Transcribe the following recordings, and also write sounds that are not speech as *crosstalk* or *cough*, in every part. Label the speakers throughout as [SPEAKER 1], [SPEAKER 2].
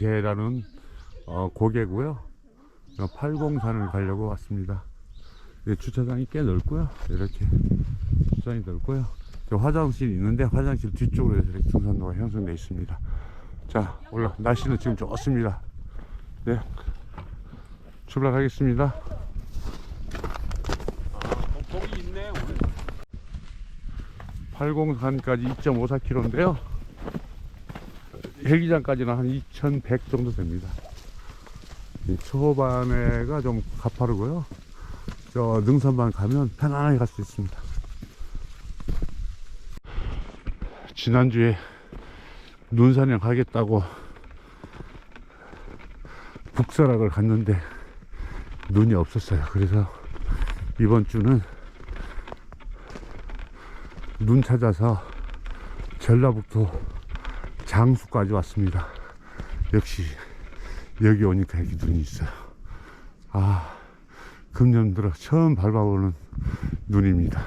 [SPEAKER 1] 서구이제라는 어, 고개고요. 어, 팔공산을 가려고 왔습니다. 예, 주차장이 꽤 넓고요. 이렇게 주차장이 넓고요. 저 화장실이 있는데 화장실 뒤쪽으로 이렇게 등산로가 형성되어 있습니다. 자, 올라 날씨는 지금 좋습니다. 네, 출발하겠습니다.
[SPEAKER 2] 거기 있네 오늘.
[SPEAKER 1] 팔공산까지 2.54km인데요. 헬기장까지는 한 2,100 정도 됩니다. 이 초반에가 좀 가파르고요. 저 능선만 가면 편안하게 갈 수 있습니다. 지난주에 눈사냥 하겠다고 북서락을 갔는데 눈이 없었어요. 그래서 이번 주는 눈 찾아서 전라북도 장수까지 왔습니다. 역시 여기 오니까 여기 눈이 있어요. 아, 금년 들어 처음 밟아보는 눈입니다.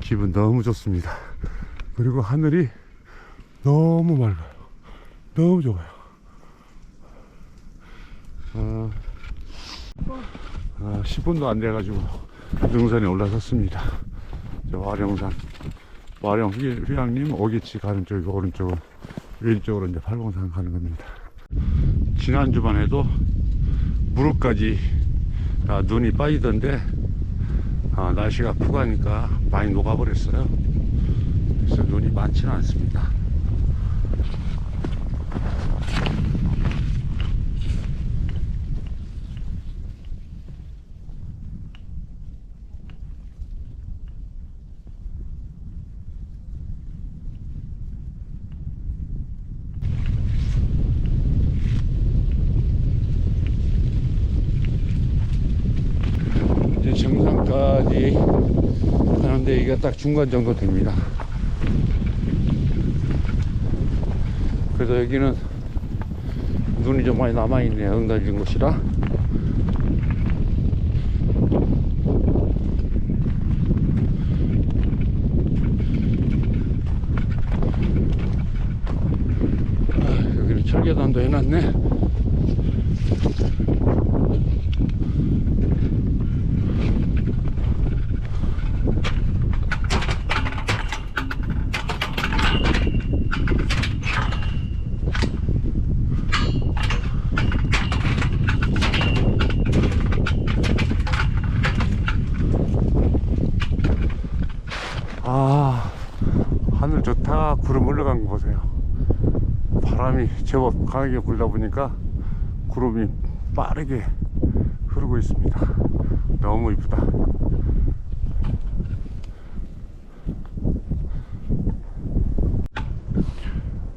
[SPEAKER 1] 기분 너무 좋습니다. 그리고 하늘이 너무 맑아요. 너무 좋아요. 아, 아, 10분도 안 돼가지고 능선에 올라섰습니다. 저 와령산 휘- 휴양림 오기치 가는 쪽이고 오른쪽은 왼쪽으로 이제 팔공산 가는 겁니다. 지난 주만 해도 무릎까지 다 눈이 빠지던데 아, 날씨가 푸가니까 많이 녹아버렸어요. 그래서 눈이 많지는 않습니다 정상까지 가는데 이게 딱 중간 정도 됩니다. 그래도 여기는 눈이 좀 많이 남아있네요. 응달진 곳이라. 아, 여기는 철계단도 해놨네. 아 하늘 좋다 구름 올라간 거 보세요. 바람이 제법 강하게 불다 보니까 구름이 빠르게 흐르고 있습니다. 너무 이쁘다.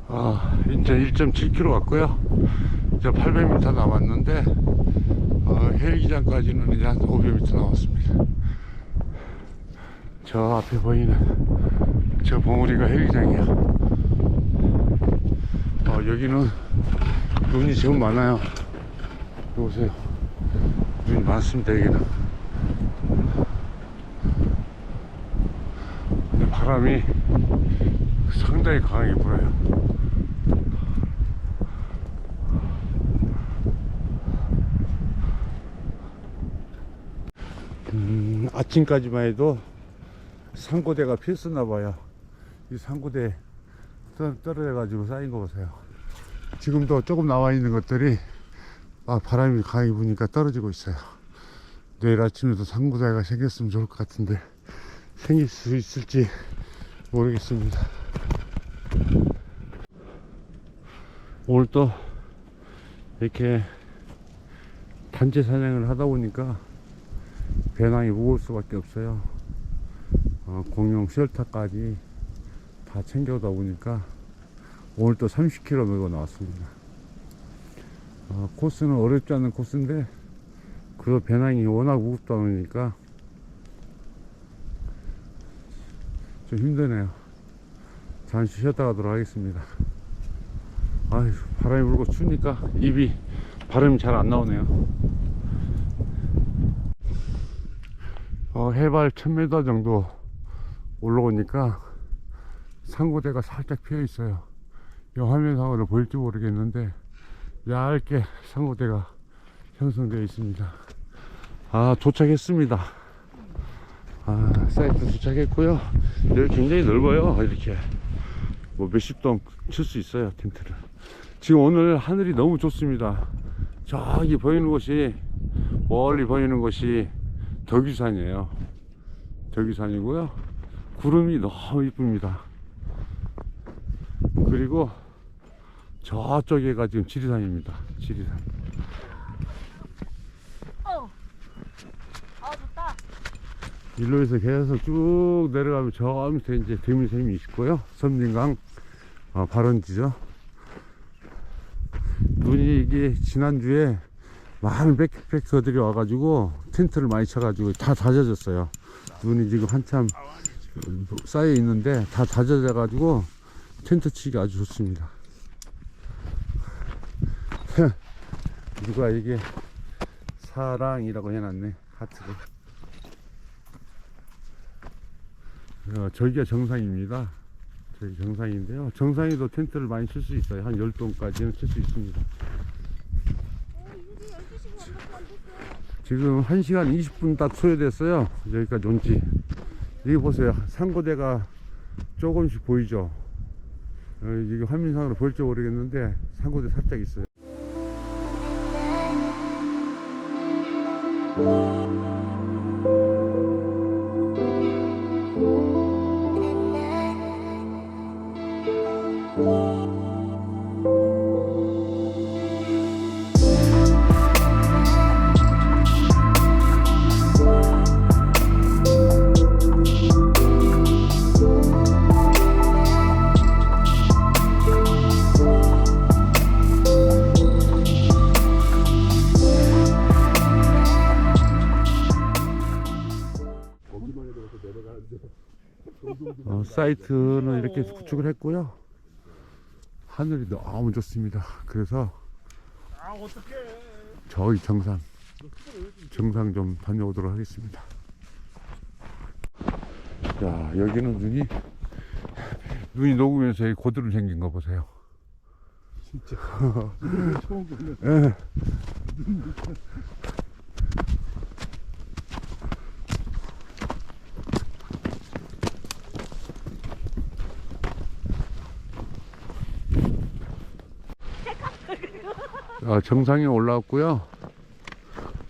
[SPEAKER 1] 아 이제 1.7km 왔고요. 이제 800m 남았는데 어, 헬기장까지는 이제 한 500m 남았습니다 저 앞에 보이는 저 봉우리가 헬기장이야. 어, 여기는 눈이 지금 많아요. 보세요. 눈이 많습니다, 여기는. 바람이 상당히 강하게 불어요. 음, 아침까지만 해도 상고대가 피었나 봐요. 이 상고대 떨- 떨어져가지고 쌓인 거 보세요. 지금도 조금 나와 있는 것들이 아, 바람이 강하게 부니까 떨어지고 있어요. 내일 아침에도 상고대가 생겼으면 좋을 것 같은데 생길 수 있을지 모르겠습니다. 오늘 또 이렇게 단체 사냥을 하다 보니까 배낭이 무거울 수밖에 없어요. 어, 공용 쉘터까지 다 챙겨오다 보니까 오늘 또 30km 메고 나왔습니다. 어, 코스는 어렵지 않은 코스인데 그 배낭이 워낙 무겁다 보니까 좀 힘드네요. 잠시 쉬었다 가도록 하겠습니다. 아휴, 바람이 불고 추우니까 입이 발음이 잘 안 나오네요. 어, 해발 1000m 정도 올라오니까 상고대가 살짝 피어 있어요. 이 화면상으로 보일지 모르겠는데 얇게 상호대가 형성되어 있습니다. 아 도착했습니다. 아 사이트 도착했고요. 여기 굉장히 넓어요. 이렇게 뭐 몇십 동 칠 수 있어요 텐트를. 지금 오늘 하늘이 너무 좋습니다. 저기 보이는 곳이 멀리 보이는 곳이 덕유산이에요. 덕유산이고요. 구름이 너무 이쁩니다. 그리고 저쪽에가 지금 지리산입니다. 지리산.
[SPEAKER 3] 어. 아 좋다.
[SPEAKER 1] 일로에서 계속 쭉 내려가면 저 밑에 이제 대미샘이 있고요. 섬진강 어, 발원지죠. 눈이 이게 지난주에 많은 백패커들이 와가지고 텐트를 많이 쳐가지고 다 다져졌어요. 눈이 지금 한참 쌓여 있는데 다 다져져 가지고 텐트 치기 아주 좋습니다. *laughs* 누가 이게 사랑이라고 해놨네 하트를. 어, 저기가 정상입니다. 저기 정상인데요. 정상에도 텐트를 많이 칠 수 있어요. 한 10동까지는 칠 수 있습니다. 지금 1시간 20분 딱 소요됐어요. 여기까지 온지. 여기 보세요. 상고대가 조금씩 보이죠. 어, 이게 화면상으로 보일지 모르겠는데 상고대 살짝 있어요. 사이트는 이렇게 구축을 했고요. 하늘이 너무 좋습니다. 그래서
[SPEAKER 2] 아
[SPEAKER 1] 저기 정상 정상 좀 다녀오도록 하겠습니다. 자 여기는 눈이 눈이 녹으면서 이 고드름 생긴 거 보세요.
[SPEAKER 2] 진짜 *laughs* 처음 보는
[SPEAKER 1] 정상에 올라왔고요.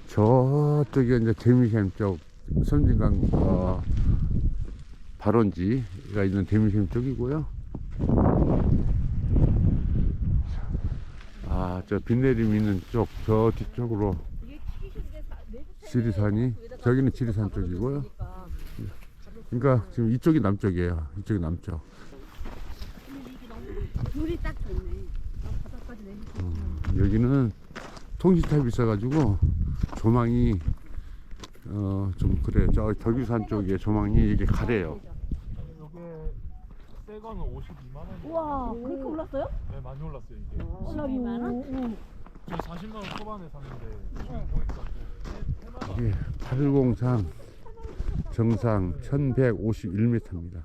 [SPEAKER 1] 저쪽에 이제 대미샘 쪽 섬진강 어, 발원지가 있는 대미샘 쪽이고요. 아, 저 빗내림 있는 쪽, 저 뒤쪽으로 지리산이, 저기는 지리산 쪽이고요. 그러니까 지금 이쪽이 남쪽이에요. 이쪽이 남쪽.
[SPEAKER 3] 물이 딱 좋네. 내리.
[SPEAKER 1] 여기는 통신탑이 있어가지고 조망이 어 좀 그래. 저 덕유산 쪽에 조망이 이게 가래요.
[SPEAKER 2] 요게 새 거는 52만 원
[SPEAKER 3] 우와, 그렇게 올랐어요?
[SPEAKER 2] 네 많이 올랐어요 이게
[SPEAKER 3] 12만 원?
[SPEAKER 2] 저 40만 원 초반에 샀는데 지금 보니까 또 3만 원
[SPEAKER 1] 이게 803 정상 1151m입니다.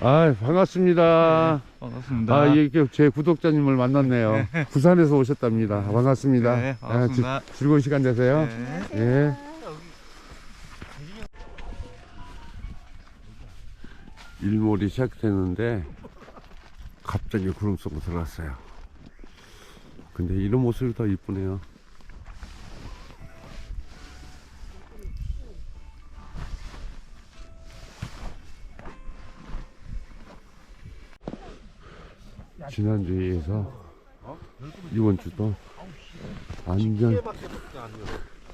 [SPEAKER 1] 아 반갑습니다.
[SPEAKER 4] 반갑습니다.
[SPEAKER 1] 아 이렇게 제 구독자님을 만났네요. 부산에서 오셨답니다. 반갑습니다.
[SPEAKER 4] 네, 반갑습니다.
[SPEAKER 1] 아, 지- 즐거운 시간 되세요.
[SPEAKER 4] 네.
[SPEAKER 1] 예. 일몰이 시작되는데 갑자기 구름 속으로 들어갔어요. 근데 이런 모습이 더 이쁘네요. 지난주에서 이번 주도 안전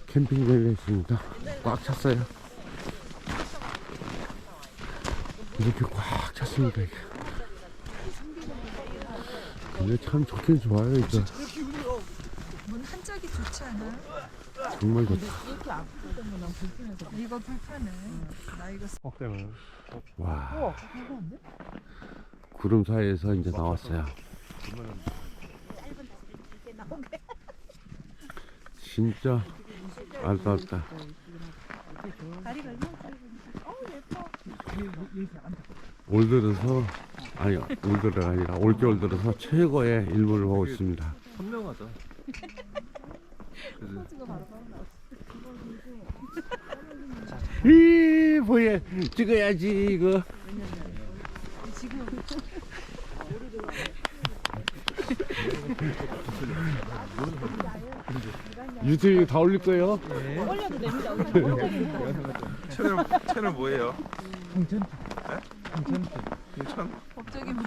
[SPEAKER 1] 캠핑장에 있습니다. 꽉 찼어요. 이렇게 꽉 찼습니다. 이게. 근데 참 좋긴 좋아요. 이거
[SPEAKER 5] 문 한짝이 좋지 않아?
[SPEAKER 1] 정말 좋다.
[SPEAKER 5] 이거 불편해. 나 이거
[SPEAKER 2] 어 때문에
[SPEAKER 1] 와. 구름 사이에서 이제 나왔어요. 진짜.
[SPEAKER 3] 어우, 예뻐.
[SPEAKER 1] 올 들어서 아니 올 들어가 아니라 올겨울 들어서 최고의 일몰을 보고 있습니다.
[SPEAKER 2] 선명하다.
[SPEAKER 1] 이 뭐야 찍어야지 이거. 유튜브 다 올릴 거예요.
[SPEAKER 3] 올려도 됩니다.
[SPEAKER 2] 채널 채널 뭐예요? 홍천. 홍천.
[SPEAKER 5] 갑자기 뭐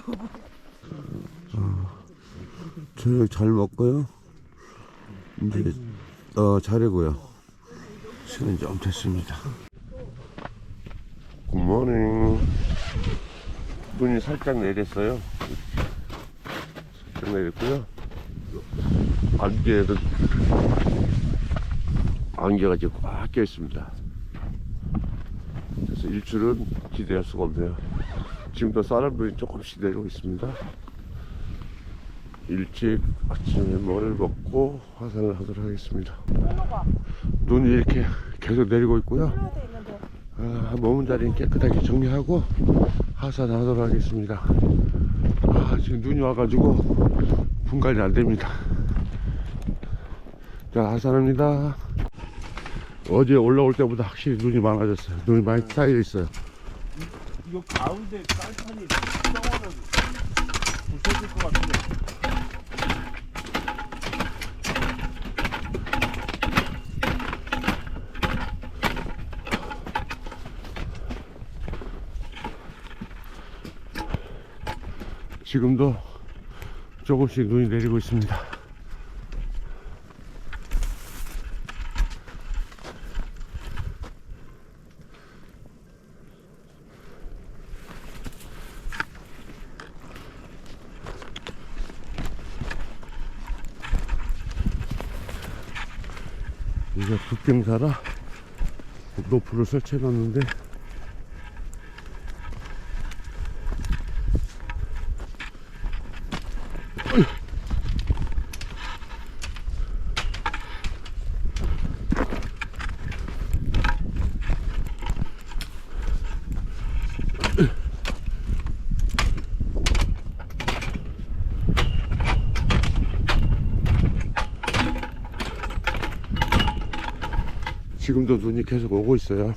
[SPEAKER 1] 저녁 잘 먹고요. 이제 어 자려고요. 시간 좀 됐습니다. 굿모닝. 눈이 살짝 내렸어요. 살짝 내렸고요. 안개는 안개가 지금 꽉 껴 있습니다. 그래서 일출은 기대할 수가 없네요. 지금도 쌀알물이 조금씩 내리고 있습니다. 일찍 아침에 뭐를 먹고 화산을 하도록 하겠습니다. 눈이 이렇게 계속 내리고 있고요. 아, 머문 자리는 깨끗하게 정리하고 하산하도록 하겠습니다. 아, 지금 눈이 와가지고 분간이 안 됩니다. 자, 하산합니다. 어제 올라올 때보다 확실히 눈이 많아졌어요. 눈이 많이 쌓여 있어요.
[SPEAKER 2] 이거 가운데 깔판이 덩어는 부서질 것 같은데.
[SPEAKER 1] 지금도 조금씩 눈이 내리고 있습니다. 이게 급 경사라. 노프를 설치해 놨는데 지금도 눈이 계속 오고 있어요.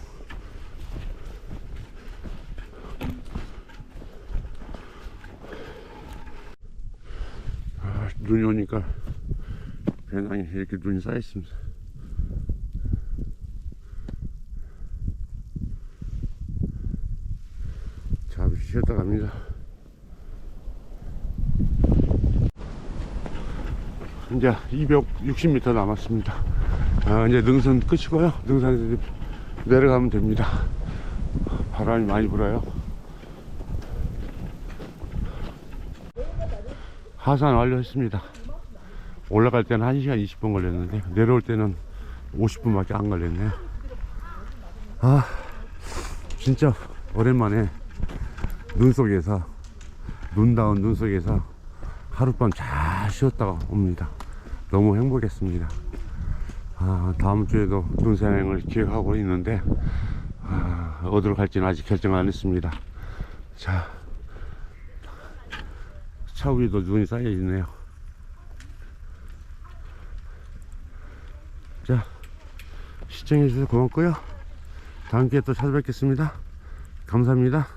[SPEAKER 1] 아, 눈이 오니까 배낭에 이렇게 눈이 쌓여 있습니다. 잠시 쉬었다 갑니다. 이제 260m 남았습니다. 아, 이제 능선 끝이고요. 능선에서 내려가면 됩니다. 바람이 많이 불어요. 하산 완료했습니다. 올라갈 때는 1시간 20분 걸렸는데 내려올 때는 50분밖에 안 걸렸네요. 아, 진짜 오랜만에 눈 속에서 눈 닿은 눈 속에서 하룻밤 잘 쉬었다가 옵니다. 너무 행복했습니다. 아, 다음 주에도 눈산행을 기획하고 있는데 아, 어디로 갈지는 아직 결정 안 했습니다. 자, 차 위도 눈이 쌓여 있네요. 자, 시청해 주셔서 고맙고요. 다음 기회에 또 찾아뵙겠습니다. 감사합니다.